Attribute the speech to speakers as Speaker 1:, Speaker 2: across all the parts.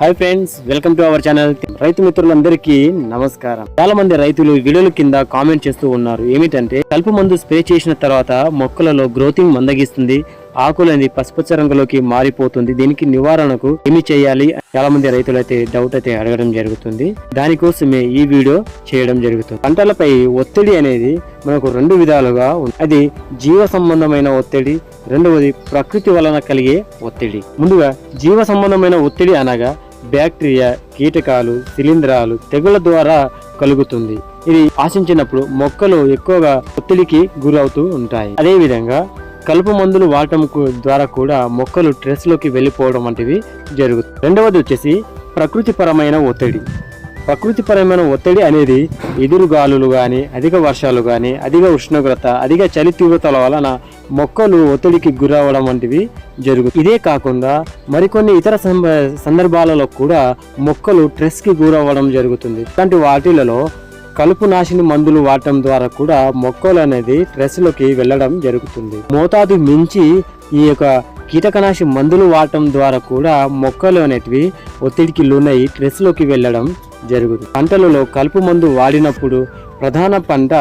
Speaker 1: Hi friends welcome to our channel రైతు మిత్రులందరికీ నమస్కారం. చాలా మంది రైతులు వీడియోల కింద కామెంట్ చేస్తూ ఉన్నారు. ఏమిటంటే కలుపు మందు స్ప్రే చేసిన తర్వాత మొక్కలలో గ్రోతింగ్ మందగిస్తుంది. ఆకులు అనేది పసుపచ్చ రంగులోకి మారిపోతుంది. దీనికి నివారణకు ఏమి చేయాలి? చాలా మంది రైతులు అయితే డౌట్ అయితే అడగడం జరుగుతుంది. దానికోసమే ఈ వీడియో చేయడం జరుగుతుంది. పంటలపై ఒత్తిడి అనేది మనకు రెండు విధాలుగా ఉంది. అది జీవ సంబంధమైన ఒత్తిడి రెండవది ప్రకృతి వలన కలిగే ఒత్తిడి. ముందుగా జీవ సంబంధమైన ఒత్తిడి అనగా బ్యాక్టీరియా కీటకాలు శిలీంధ్రాలు తెగుల ద్వారా కలుగుతుంది. ఇది ఆశించినప్పుడు మొక్కలు ఎక్కువగా ఒత్తిడికి గురవుతూ ఉంటాయి. అదేవిధంగా కలుపు మందులు వాడటం ద్వారా కూడా మొక్కలు ట్రెస్లోకి వెళ్ళిపోవడం వంటివి జరుగుతుంది రెండవది వచ్చేసి ప్రకృతిపరమైన ఒత్తిడి. ప్రకృతిపరమైన ఒత్తిడి అనేది ఎదురుగాలులు కానీ అధిక వర్షాలు కానీ అధిక ఉష్ణోగ్రత అధిక చలి తీవ్రతల వలన మొక్కలు ఒత్తిడికి గురవడం వంటివి జరుగుతుంది ఇదే కాకుండా మరికొన్ని ఇతర సందర్భాలలో కూడా మొక్కలు స్ట్రెస్కి గురవ్వడం జరుగుతుంది. ఇలాంటి వాటిలలో కలుపు నాశిని మందులు వాడటం ద్వారా కూడా మొక్కలు అనేది స్ట్రెస్లోకి వెళ్ళడం జరుగుతుంది. మోతాదు మించి ఈ యొక్క కీటకనాశి మందులు వాడటం ద్వారా కూడా మొక్కలు అనేటివి ఒత్తిడికి లోనై స్ట్రెస్లోకి వెళ్ళడం జరుగుతుంది పంటలలో కలుపు మందు వాడినప్పుడు ప్రధాన పంట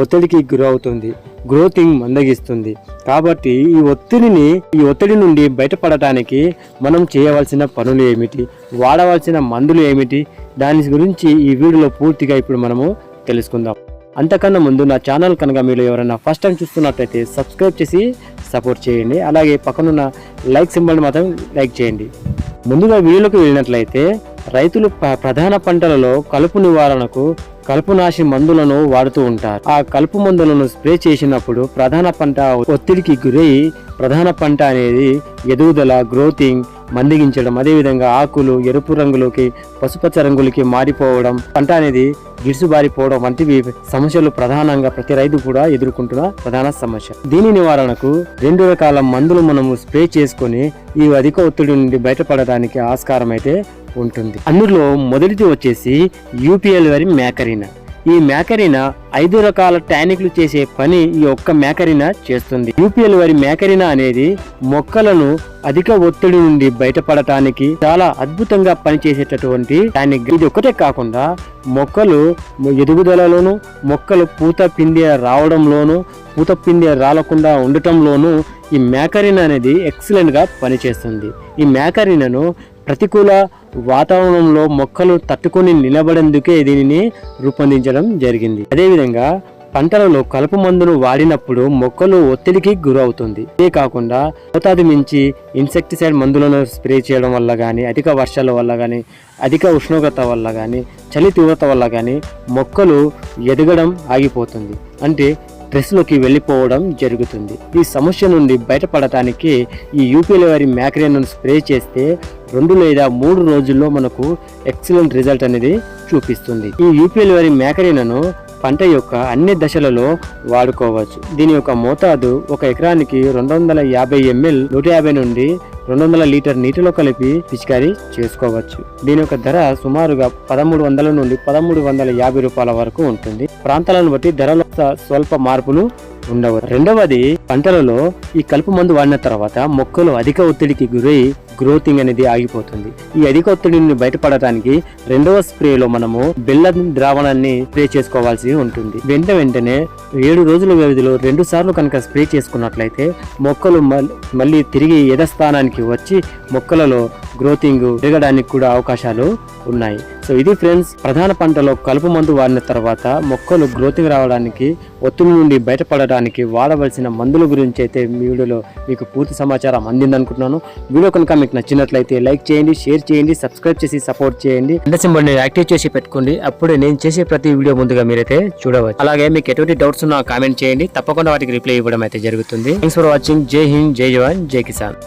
Speaker 1: ఒత్తిడికి గురవుతుంది గ్రోతింగ్ మందగిస్తుంది. కాబట్టి ఈ ఒత్తిడిని ఈ ఒత్తిడి నుండి బయటపడటానికి మనం చేయవలసిన పనులు ఏమిటి? వాడవలసిన మందులు ఏమిటి? దాని గురించి ఈ వీడియోలో పూర్తిగా ఇప్పుడు మనము తెలుసుకుందాం. అంతకన్నా ముందు నా ఛానల్ కనుక మీరు ఎవరైనా ఫస్ట్ టైం చూస్తున్నట్లయితే సబ్స్క్రైబ్ చేసి సపోర్ట్ చేయండి. అలాగే పక్కనున్న లైక్ సింబల్ మాత్రం లైక్ చేయండి. ముందుగా వీడియోలోకి వెళ్ళినట్లయితే రైతులు ప్రధాన పంటలలో కలుపు నివారణకు కలుపునాశి మందులను వాడుతూ ఉంటారు. ఆ కలుపు మందులను స్ప్రే చేసినప్పుడు ప్రధాన పంట ఒత్తిడికి గురై ప్రధాన పంట అనేది ఎదుగుదల గ్రోతింగ్ మందగించడం అదేవిధంగా ఆకులు ఎరుపు రంగులోకి పసుపచ్చ రంగులకి మారిపోవడం పంట అనేది గిడుసుబారిపోవడం వంటివి సమస్యలు ప్రధానంగా ప్రతి రైతు కూడా ఎదుర్కొంటున్న ప్రధాన సమస్య. దీని నివారణకు రెండు రకాల మందులు మనము స్ప్రే చేసుకొని ఈ అధిక ఒత్తిడి నుండి బయటపడడానికి ఆస్కారం అయితే ఉంటుంది. అందులో మొదటిది వచ్చేసి యూపీఎల్ వరి మేకరీనా. ఈ మేకరీనా ఐదు రకాల టానిక్లు చేసే పని ఈ ఒక్క మేకరీనా చేస్తుంది. యూపీఎల్ వరి మేకరీనా అనేది మొక్కలను అధిక ఒత్తిడి నుండి బయటపడటానికి చాలా అద్భుతంగా పనిచేసేటటువంటి టానిక్. ఇది ఒకటే కాకుండా మొక్కలు ఎదుగుదలలోను మొక్కలు పూత పిండి రావడంలోను పూత పిండి రాలకుండా ఉండటంలోనూ ఈ మేకరిన్ అనేది ఎక్సలెంట్గా పనిచేస్తుంది. ఈ మేకరినను ప్రతికూల వాతావరణంలో మొక్కలు తట్టుకొని నిలబడేందుకే దీనిని రూపొందించడం జరిగింది. అదేవిధంగా పంటలలో కలుపు మందును వాడినప్పుడు మొక్కలు ఒత్తిడికి గురవుతుంది. ఇదే కాకుండా మోతాదు మించి ఇన్సెక్టిసైడ్ మందులను స్ప్రే చేయడం వల్ల కానీ అధిక వర్షాల వల్ల కానీ అధిక ఉష్ణోగ్రత వల్ల కానీ చలి తీవ్రత వల్ల కానీ మొక్కలు ఎదగడం ఆగిపోతుంది. అంటే స్ట్రెస్లోకి వెళ్ళిపోవడం జరుగుతుంది. ఈ సమస్య నుండి బయటపడటానికి ఈ యూపీఎల్ వారి మ్యాక్రేన్ను స్ప్రే చేస్తే రెండు లేదా మూడు రోజుల్లో మనకు ఎక్సలెంట్ రిజల్ట్ అనేది చూపిస్తుంది. ఈ యూపీఎల్ వారి మ్యాకరీనను పంట యొక్క అన్ని దశలలో వాడుకోవచ్చు. దీని యొక్క మోతాదు ఒక ఎకరానికి రెండు వందల యాభై ఎంఎల్ నూట యాభై నుండి రెండు వందల లీటర్ నీటిలో కలిపి పిచికారీ చేసుకోవచ్చు. దీని యొక్క ధర సుమారుగా పదమూడు వందల నుండి పదమూడు వందల యాభై రూపాయల వరకు ఉంటుంది. ప్రాంతాలను బట్టి ధరలో స్వల్ప మార్పులు ఉండవు రెండవది పంటలలో ఈ కలుపు మందు వాడిన తర్వాత మొక్కలు అధిక ఒత్తిడికి గురై గ్రోతింగ్ అనేది ఆగిపోతుంది. ఈ అధిక ఒత్తిడి నుండి బయటపడటానికి రెండవ స్ప్రేలో మనము బెల్లం ద్రావణాన్ని స్ప్రే చేసుకోవాల్సి ఉంటుంది. వెంట వెంటనే ఏడు రోజుల వ్యవధిలో రెండు సార్లు కనుక స్ప్రే చేసుకున్నట్లయితే మొక్కలు మళ్ళీ తిరిగి యథస్థానానికి వచ్చి మొక్కలలో గ్రోతింగ్ పెరగడానికి కూడా అవకాశాలు ఉన్నాయి. సో ఇది ఫ్రెండ్స్ ప్రధాన పంటలో కలుపు మందు వాడిన తర్వాత మొక్కలు గ్రోతింగ్ రావడానికి ఒత్తిడి నుండి బయటపడడానికి వాడవలసిన మందుల గురించి అయితే మీ వీడియోలో మీకు పూర్తి సమాచారం అందింది అనుకుంటున్నాను వీడియో కనుక మీకు నచ్చినట్లయితే లైక్ చేయండి షేర్ చేయండి సబ్స్క్రైబ్ చేసి సపోర్ట్ చేయండి. అండ సింబల్ని యాక్టివ్ చేసి పెట్టుకోండి. అప్పుడే నేను చేసే ప్రతి వీడియో ముందుగా మీరైతే చూడవచ్చు. అలాగే మీకు ఎటువంటి డౌట్స్ ఉన్నా కామెంట్ చేయండి. తప్పకుండా వాటికి రిప్లై ఇవ్వడం అయితే జరుగుతుంది. థ్యాంక్స్ ఫర్ వాచింగ్ జై హింద్ జై జవాన్ జై కిసాన్.